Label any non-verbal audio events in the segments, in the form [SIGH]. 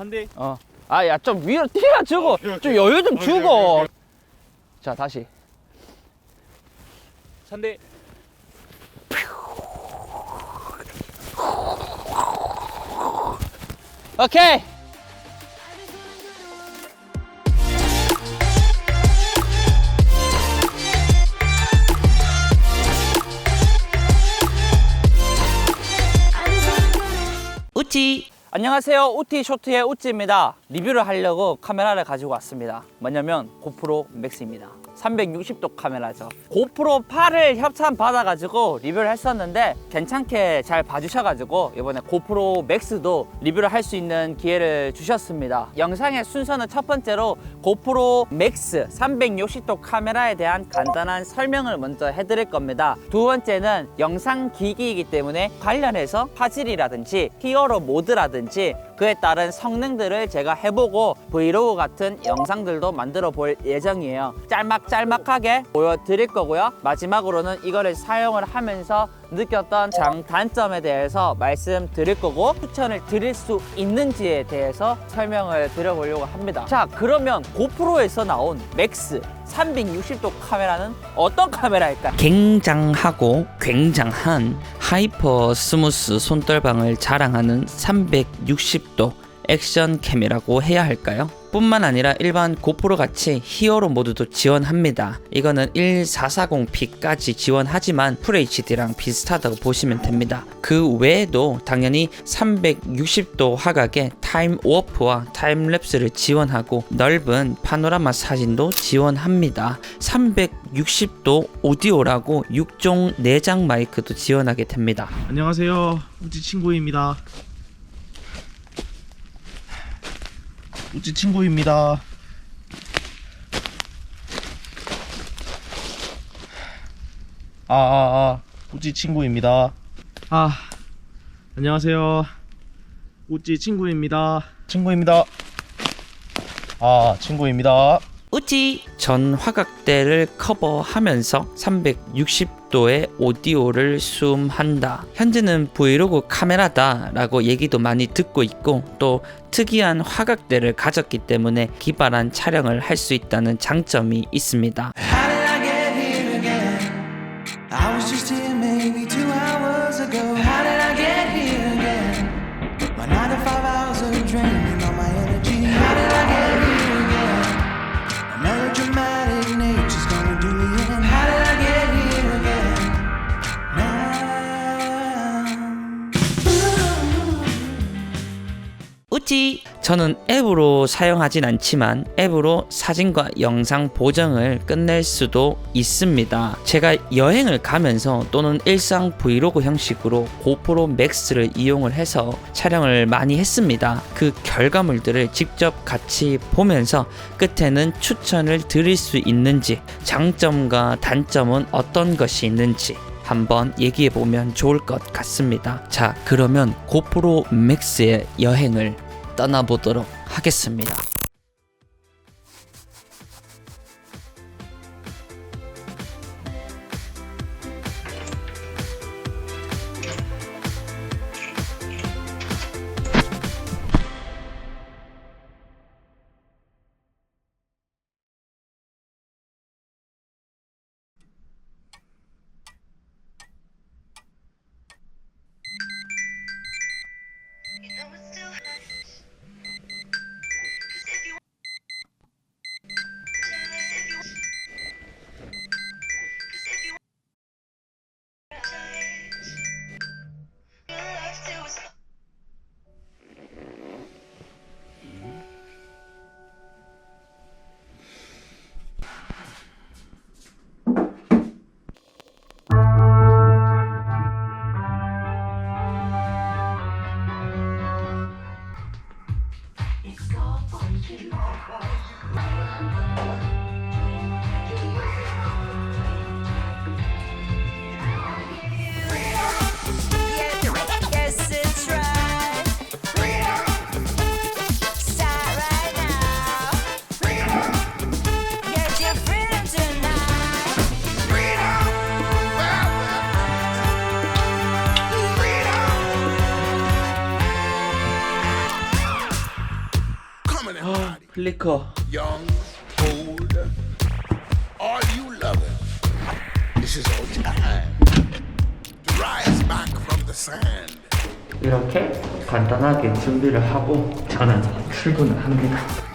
한 대. 어. 아, 야, 좀 위로 띄워주고, 좀 여유 좀 주고. 자, 다시. 한 대. 오케이. 우찌. 안녕하세요. 우티 쇼트의 우찌입니다. 리뷰를 하려고 카메라를 가지고 왔습니다. 뭐냐면 고프로 맥스입니다. 360도 카메라죠. 고프로 8을 협찬 받아가지고 리뷰를 했었는데 괜찮게 잘 봐주셔가지고 이번에 고프로 맥스도 리뷰를 할 수 있는 기회를 주셨습니다. 영상의 순서는 첫 번째로 고프로 맥스 360도 카메라에 대한 간단한 설명을 먼저 해드릴 겁니다. 두 번째는 영상 기기이기 때문에 관련해서 화질이라든지 히어로 모드라든지 그에 따른 성능들을 제가 해보고 브이로그 같은 영상들도 만들어 볼 예정이에요. 짤막짤막하게 보여드릴 거고요. 마지막으로는 이거를 사용을 하면서 느꼈던 장 단점에 대해서 말씀드릴 거고 추천을 드릴 수 있는지에 대해서 설명을 드려보려고 합니다. 자, 그러면 고프로에서 나온 맥스 360도 카메라는 어떤 카메라일까? 굉장하고 굉장한 하이퍼 스무스 손떨방을 자랑하는 360도 액션 캠이라고 해야 할까요? 뿐만 아니라 일반 고프로 같이 히어로 모드도 지원합니다. 이거는 1440p까지 지원하지만 FHD랑 비슷하다고 보시면 됩니다. 그 외에도 당연히 360도 화각의 타임 워프와 타임랩스를 지원하고 넓은 파노라마 사진도 지원합니다. 360도 오디오라고 6종 내장 마이크도 지원하게 됩니다. 안녕하세요. 우찌 친구입니다. 우찌 친구입니다. 아, 아, 아. 우찌 친구입니다. 아, 안녕하세요. 우찌 친구입니다. 친구입니다. 아, 친구입니다. 우찌 전 화각대를 커버하면서 360도의 오디오를 수음한다. 현재는 브이로그 카메라다 라고 얘기도 많이 듣고 있고 또 특이한 화각대를 가졌기 때문에 기발한 촬영을 할 수 있다는 장점이 있습니다. 저는 앱으로 사용하진 않지만 앱으로 사진과 영상 보정을 끝낼 수도 있습니다. 제가 여행을 가면서 또는 일상 브이로그 형식으로 고프로 맥스를 이용을 해서 촬영을 많이 했습니다. 그 결과물들을 직접 같이 보면서 끝에는 추천을 드릴 수 있는지 장점과 단점은 어떤 것이 있는지 한번 얘기해 보면 좋을 것 같습니다. 자, 그러면 고프로 맥스의 여행을 떠나보도록 하겠습니다. 플리커. young, old, all you lovers, this is our time to rise back from the sand. 이렇게 간단하게 준비를 하고 저는 출근을 합니다.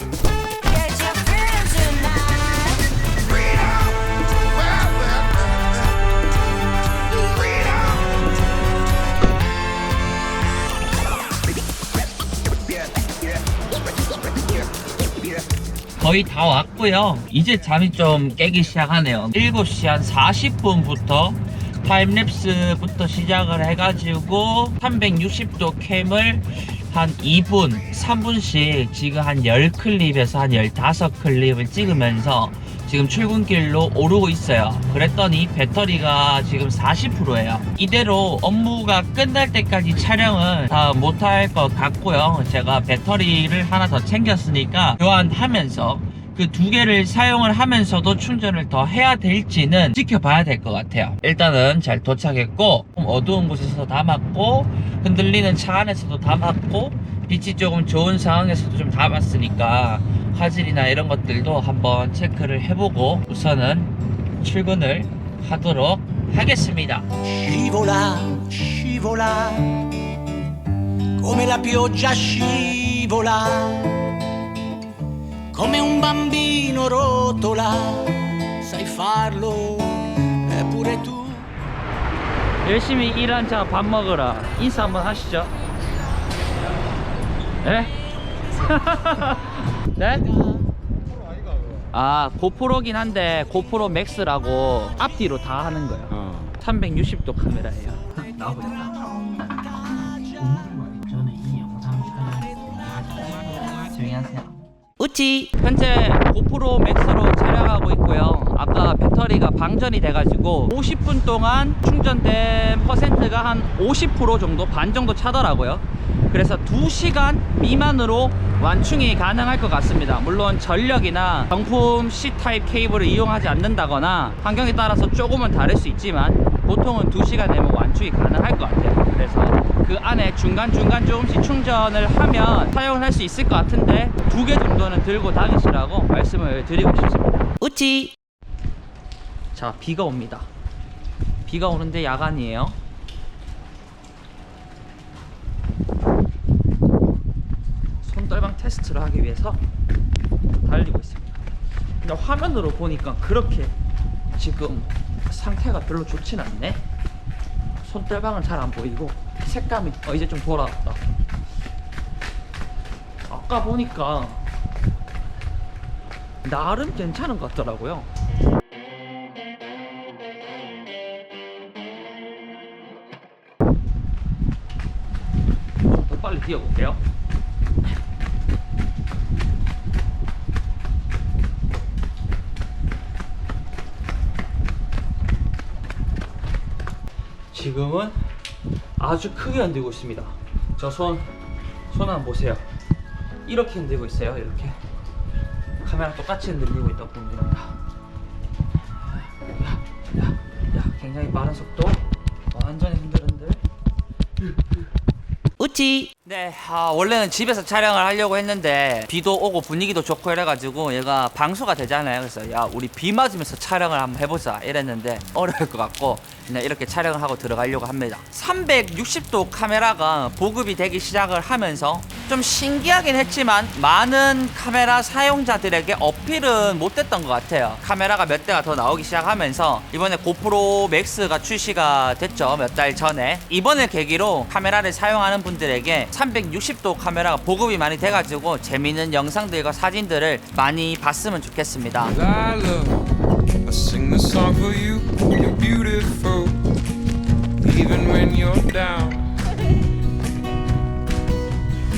거의 다 왔고요. 이제 잠이 좀 깨기 시작하네요. 7시 한 40분부터 타임랩스부터 시작을 해가지고 360도 캠을 한 2분, 3분씩 지금 한 10클립에서 한 15클립을 찍으면서 지금 출근길로 오르고 있어요. 그랬더니 배터리가 지금 40%예요. 이대로 업무가 끝날 때까지 촬영은 다 못할 것 같고요. 제가 배터리를 하나 더 챙겼으니까 교환하면서 그 두 개를 사용을 하면서도 충전을 더 해야 될지는 지켜봐야 될 것 같아요. 일단은 잘 도착했고 좀 어두운 곳에서 담았고 흔들리는 차 안에서도 담았고 빛이 조금 좋은 상황에서도 좀 담았으니까 화질이나 이런 것들도 한번 체크를 해보고 우선은 출근을 하도록 하겠습니다. scivola, scivola, come la pioggia scivola, come un bambino rotola, sai farlo, eppure tu. 열심히 일한 자 밥 먹으라 인사 한번 하시죠 네? 네? 아 고프로긴 한데 고프로 맥스라고 앞뒤로 다 하는 거예요. 360도 카메라예요. 나오겠다 촬영 조용히 하세요. 우찌 현재 고프로 맥스로 촬영하고 있고요. 아까 배터리가 방전이 돼가지고 50분 동안 충전된 퍼센트가 한 50% 정도 반 정도 차더라고요. 그래서 2시간 미만으로 완충이 가능할 것 같습니다. 물론 전력이나 정품 C타입 케이블을 이용하지 않는다거나 환경에 따라서 조금은 다를 수 있지만 보통은 2시간 내면 완충이 가능할 것 같아요. 그래서 그 안에 중간중간 조금씩 충전을 하면 사용을 할 수 있을 것 같은데 두 개 정도는 들고 다니시라고 말씀을 드리고 싶습니다. 우찌. 자 비가 옵니다. 비가 오는데 야간이에요. 손떨방 테스트를 하기 위해서 달리고 있습니다. 근데 화면으로 보니까 그렇게 지금 상태가 별로 좋진 않네 손떨방은 잘 안 보이고 색감이 어 이제 좀 돌아왔다. 아까 보니까 나름 괜찮은 것 같더라고요. 더 빨리 뛰어볼게요 지금은 아주 크게 흔들고 있습니다. 저 손, 손 한번 보세요. 이렇게 흔들고 있어요. 이렇게. 카메라 똑같이 흔들리고 있다고 보면 됩니다. 야, 야, 야, 굉장히 빠른 속도. 완전히 흔들흔들. 우찌 네 아, 원래는 집에서 촬영을 하려고 했는데 비도 오고 분위기도 좋고 이래가지고 얘가 방수가 되잖아요 그래서 야 우리 비 맞으면서 촬영을 한번 해보자 이랬는데 어려울 것 같고 그냥 이렇게 촬영을 하고 들어가려고 합니다. 360도 카메라가 보급이 되기 시작을 하면서 좀 신기하긴 했지만 많은 카메라 사용자들에게 어필은 못됐던 것 같아요. 카메라가 몇 대가 더 나오기 시작하면서 이번에 고프로 맥스가 출시가 됐죠 몇 달 전에. 이번을 계기로 카메라를 사용하는 분들에게 360도 카메라가 보급이 많이 돼가지고 재미있는 영상들과 사진들을 많이 봤으면 좋겠습니다 I. Sing this song for you. You're beautiful, even when you're down.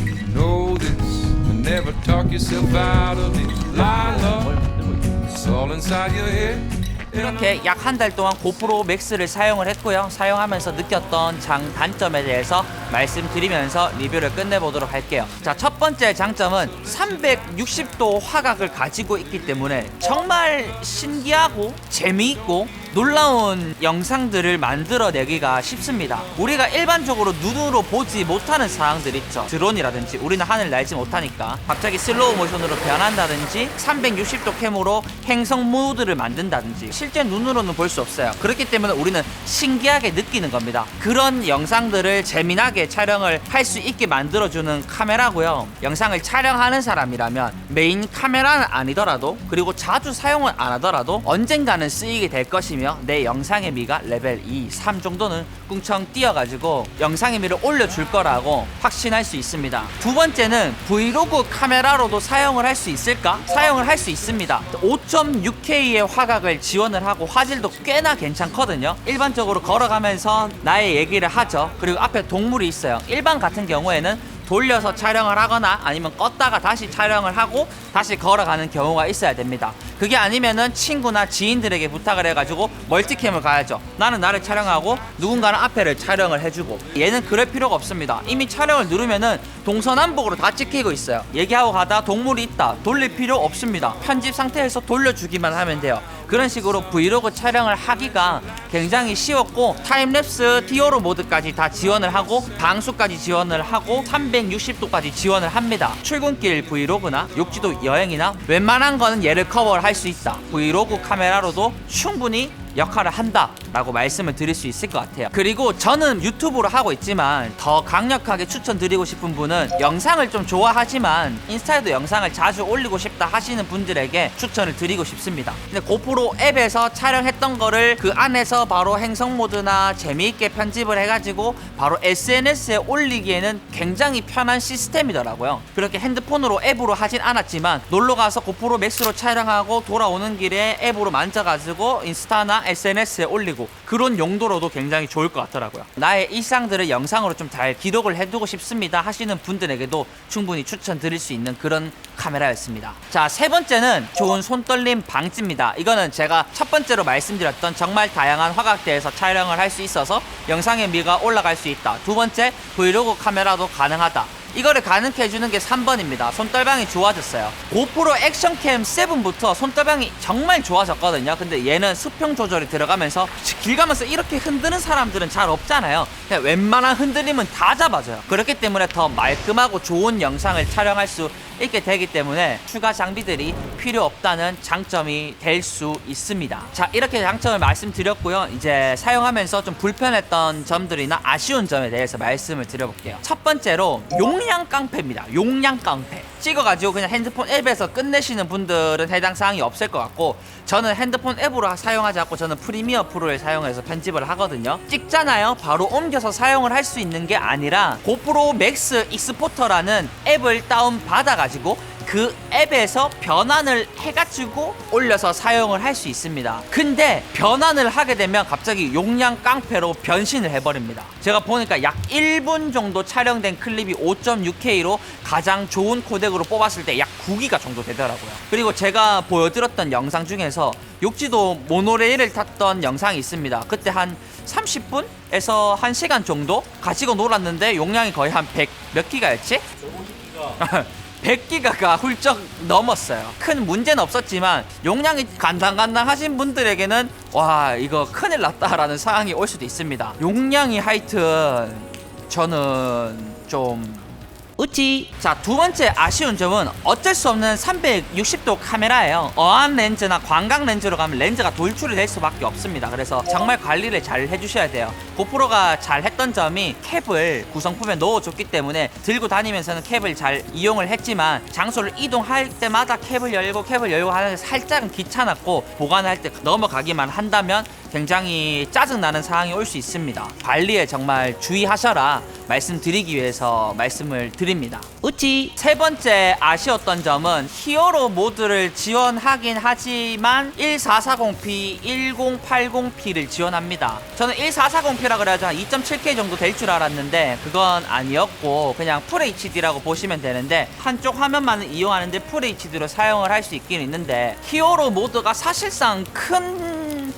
You know this, but never talk yourself out of it. Lila, it's all inside your head. 이렇게 약 한 달 동안 고프로 맥스를 사용을 했고요. 사용하면서 느꼈던 장 단점에 대해서 말씀드리면서 리뷰를 끝내보도록 할게요. 자, 첫 번째 장점은 360도 화각을 가지고 있기 때문에 정말 신기하고 재미있고 놀라운 영상들을 만들어내기가 쉽습니다. 우리가 일반적으로 눈으로 보지 못하는 사항들 있죠. 드론이라든지 우리는 하늘 날지 못하니까 갑자기 슬로우 모션으로 변한다든지 360도 캠으로 행성 모드를 만든다든지 실제 눈으로는 볼 수 없어요. 그렇기 때문에 우리는 신기하게 느끼는 겁니다. 그런 영상들을 재미나게 촬영을 할 수 있게 만들어주는 카메라고요. 영상을 촬영하는 사람이라면 메인 카메라는 아니더라도 그리고 자주 사용을 안 하더라도 언젠가는 쓰이게 될 것이 며 내 영상의 미가 레벨 2, 3 정도는 꿍청 뛰어가지고 영상의 미를 올려줄 거라고 확신할 수 있습니다. 두 번째는 브이로그 카메라로도 사용을 할 수 있을까? 사용을 할 수 있습니다. 5.6K의 화각을 지원을 하고 화질도 꽤나 괜찮거든요. 일반적으로 걸어가면서 나의 얘기를 하죠. 그리고 앞에 동물이 있어요. 일반 같은 경우에는 돌려서 촬영을 하거나 아니면 껐다가 다시 촬영을 하고 다시 걸어가는 경우가 있어야 됩니다. 그게 아니면은 친구나 지인들에게 부탁을 해가지고 멀티캠을 가야죠. 나는 나를 촬영하고 누군가는 앞에를 촬영을 해주고 얘는 그럴 필요가 없습니다. 이미 촬영을 누르면은 동서남북으로 다 찍히고 있어요. 얘기하고 가다 동물이 있다. 돌릴 필요 없습니다. 편집 상태에서 돌려주기만 하면 돼요. 그런 식으로 브이로그 촬영을 하기가 굉장히 쉬웠고 타임랩스 티오로 모드까지 다 지원을 하고 방수까지 지원을 하고 360도까지 지원을 합니다. 출근길 브이로그나 욕지도 여행이나 웬만한 거는 얘를 커버를 할 수 있다. 브이로그 카메라로도 충분히 역할을 한다라고 말씀을 드릴 수 있을 것 같아요. 그리고 저는 유튜브로 하고 있지만 더 강력하게 추천드리고 싶은 분은 영상을 좀 좋아하지만 인스타에도 영상을 자주 올리고 싶다 하시는 분들에게 추천을 드리고 싶습니다. 근데 고프로 앱에서 촬영했던 거를 그 안에서 바로 행성 모드나 재미있게 편집을 해가지고 바로 SNS에 올리기에는 굉장히 편한 시스템이더라고요. 그렇게 핸드폰으로 앱으로 하진 않았지만 놀러 가서 고프로 맥스로 촬영하고 돌아오는 길에 앱으로 만져가지고 인스타나 SNS에 올리고 그런 용도로도 굉장히 좋을 것 같더라고요. 나의 일상들을 영상으로 좀 잘 기록을 해두고 싶습니다 하시는 분들에게도 충분히 추천드릴 수 있는 그런 카메라였습니다. 자, 세 번째는 좋은 손떨림 방지입니다. 이거는 제가 첫 번째로 말씀드렸던 정말 다양한 화각대에서 촬영을 할 수 있어서 영상의 미가 올라갈 수 있다. 두 번째, 브이로그 카메라도 가능하다. 이거를 가능케 해주는 게 3번입니다. 손떨방이 좋아졌어요. 고프로 액션캠 7부터 손떨방이 정말 좋아졌거든요. 근데 얘는 수평 조절이 들어가면서 길 가면서 이렇게 흔드는 사람들은 잘 없잖아요. 그냥 웬만한 흔들림은 다 잡아줘요. 그렇기 때문에 더 말끔하고 좋은 영상을 촬영할 수 있게 되기 때문에 추가 장비들이 필요 없다는 장점이 될 수 있습니다. 자, 이렇게 장점을 말씀드렸고요. 이제 사용하면서 좀 불편했던 점들이나 아쉬운 점에 대해서 말씀을 드려볼게요. 첫 번째로 용량 깡패입니다. 용량 깡패. 찍어가지고 그냥 핸드폰 앱에서 끝내시는 분들은 해당 사항이 없을 것 같고 저는 핸드폰 앱으로 사용하지 않고 저는 프리미어 프로를 사용해서 편집을 하거든요. 찍잖아요. 바로 옮겨서 사용을 할 수 있는 게 아니라 고프로 맥스 익스포터라는 앱을 다운 받아가지고 그 앱에서 변환을 해가지고 올려서 사용을 할 수 있습니다. 근데 변환을 하게 되면 갑자기 용량 깡패로 변신을 해버립니다. 제가 보니까 약 1분 정도 촬영된 클립이 5.6K로 가장 좋은 코덱으로 뽑았을 때 약 9기가 정도 되더라고요. 그리고 제가 보여드렸던 영상 중에서 욕지도 모노레일을 탔던 영상이 있습니다. 그때 한 30분에서 1시간 정도 가지고 놀았는데 용량이 거의 한 100 몇 기가였지? [LAUGHS] 100기가가 훌쩍 넘었어요. 큰 문제는 없었지만 용량이 간당간당 하신 분들에게는 와 이거 큰일 났다라는 상황이 올 수도 있습니다. 용량이 하여튼 저는 좀 우찌. 자, 두 번째 아쉬운 점은 어쩔 수 없는 360도 카메라예요. 어안 렌즈나 광각 렌즈로 가면 렌즈가 돌출이 될 수밖에 없습니다. 그래서 정말 관리를 잘 해주셔야 돼요. 고프로가 잘 했던 점이 캡을 구성품에 넣어줬기 때문에 들고 다니면서는 캡을 잘 이용을 했지만 장소를 이동할 때마다 캡을 열고 캡을 열고 하는 게 살짝은 귀찮았고 보관할 때 넘어가기만 한다면 굉장히 짜증나는 상황이 올 수 있습니다. 관리에 정말 주의하셔라 말씀드리기 위해서 말씀을 드립니다. 우찌 세 번째 아쉬웠던 점은 히어로 모드를 지원하긴 하지만 1440p, 1080p를 지원합니다. 저는 1440p라 그래가지고 한 2.7K 정도 될 줄 알았는데 그건 아니었고 그냥 FHD라고 보시면 되는데 한쪽 화면만을 이용하는데 FHD로 사용을 할 수 있긴 있는데 히어로 모드가 사실상 큰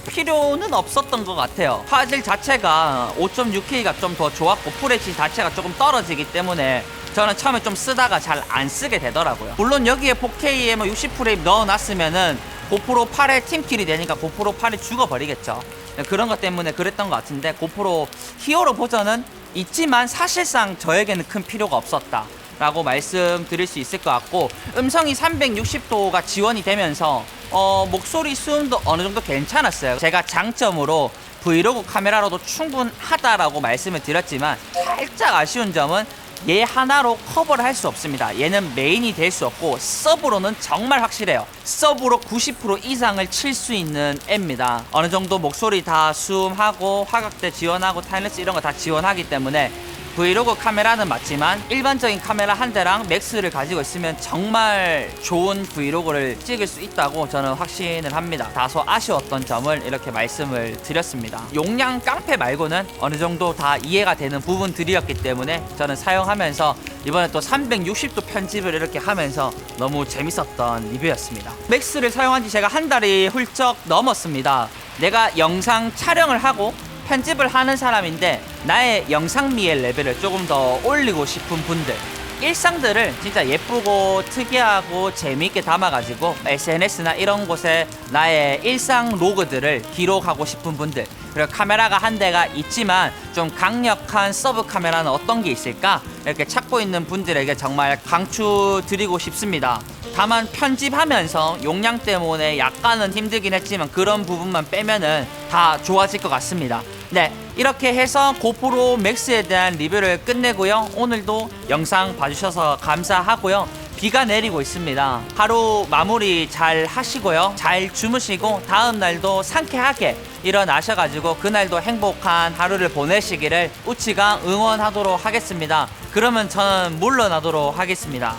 필요는 없었던 것 같아요. 화질 자체가 5.6K가 좀 더 좋았고 FHD 자체가 조금 떨어지기 때문에 저는 처음에 좀 쓰다가 잘 안 쓰게 되더라고요. 물론 여기에 4K에 뭐 60프레임 넣어놨으면은 고프로 8에 팀킬이 되니까 고프로 8이 죽어버리겠죠. 그런 것 때문에 그랬던 것 같은데 고프로 히어로 버전은 있지만 사실상 저에게는 큰 필요가 없었다. 라고 말씀드릴 수 있을 것 같고 음성이 360도가 지원이 되면서 어, 목소리 수음도 어느 정도 괜찮았어요. 제가 장점으로 브이로그 카메라로도 충분하다라고 말씀을 드렸지만 살짝 아쉬운 점은 얘 하나로 커버를 할 수 없습니다. 얘는 메인이 될 수 없고 서브로는 정말 확실해요. 서브로 90% 이상을 칠 수 있는 앱입니다. 어느 정도 목소리 다 수음하고 화각대 지원하고 타임랩스 이런 거 다 지원하기 때문에 브이로그 카메라는 맞지만 일반적인 카메라 한 대랑 맥스를 가지고 있으면 정말 좋은 브이로그를 찍을 수 있다고 저는 확신을 합니다. 다소 아쉬웠던 점을 이렇게 말씀을 드렸습니다. 용량 깡패 말고는 어느 정도 다 이해가 되는 부분들이었기 때문에 저는 사용하면서 이번에 또 360도 편집을 이렇게 하면서 너무 재밌었던 리뷰였습니다. 맥스를 사용한 지 제가 한 달이 훌쩍 넘었습니다. 내가 영상 촬영을 하고 편집을 하는 사람인데 나의 영상미의 레벨을 조금 더 올리고 싶은 분들. 일상들을 진짜 예쁘고 특이하고 재미있게 담아가지고 SNS나 이런 곳에 나의 일상 로그들을 기록하고 싶은 분들 그리고 카메라가 한 대가 있지만 좀 강력한 서브 카메라는 어떤 게 있을까 이렇게 찾고 있는 분들에게 정말 강추 드리고 싶습니다. 다만 편집하면서 용량 때문에 약간은 힘들긴 했지만 그런 부분만 빼면은 다 좋아질 것 같습니다. 네, 이렇게 해서 고프로 맥스에 대한 리뷰를 끝내고요. 오늘도 영상 봐주셔서 감사하고요. 비가 내리고 있습니다. 하루 마무리 잘 하시고요. 잘 주무시고 다음 날도 상쾌하게 일어나셔가지고 그날도 행복한 하루를 보내시기를 우치가 응원하도록 하겠습니다. 그러면 저는 물러나도록 하겠습니다.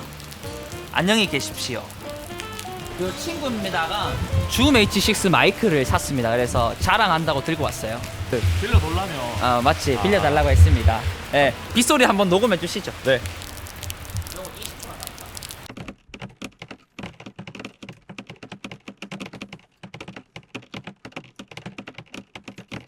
안녕히 계십시오. 그 친구입니다가 줌 H6 마이크를 샀습니다. 그래서 자랑한다고 들고 왔어요. 빌려 놀라면 아 맞지 빌려달라고 했습니다. 예, 빗소리 한번 녹음해 주시죠. 네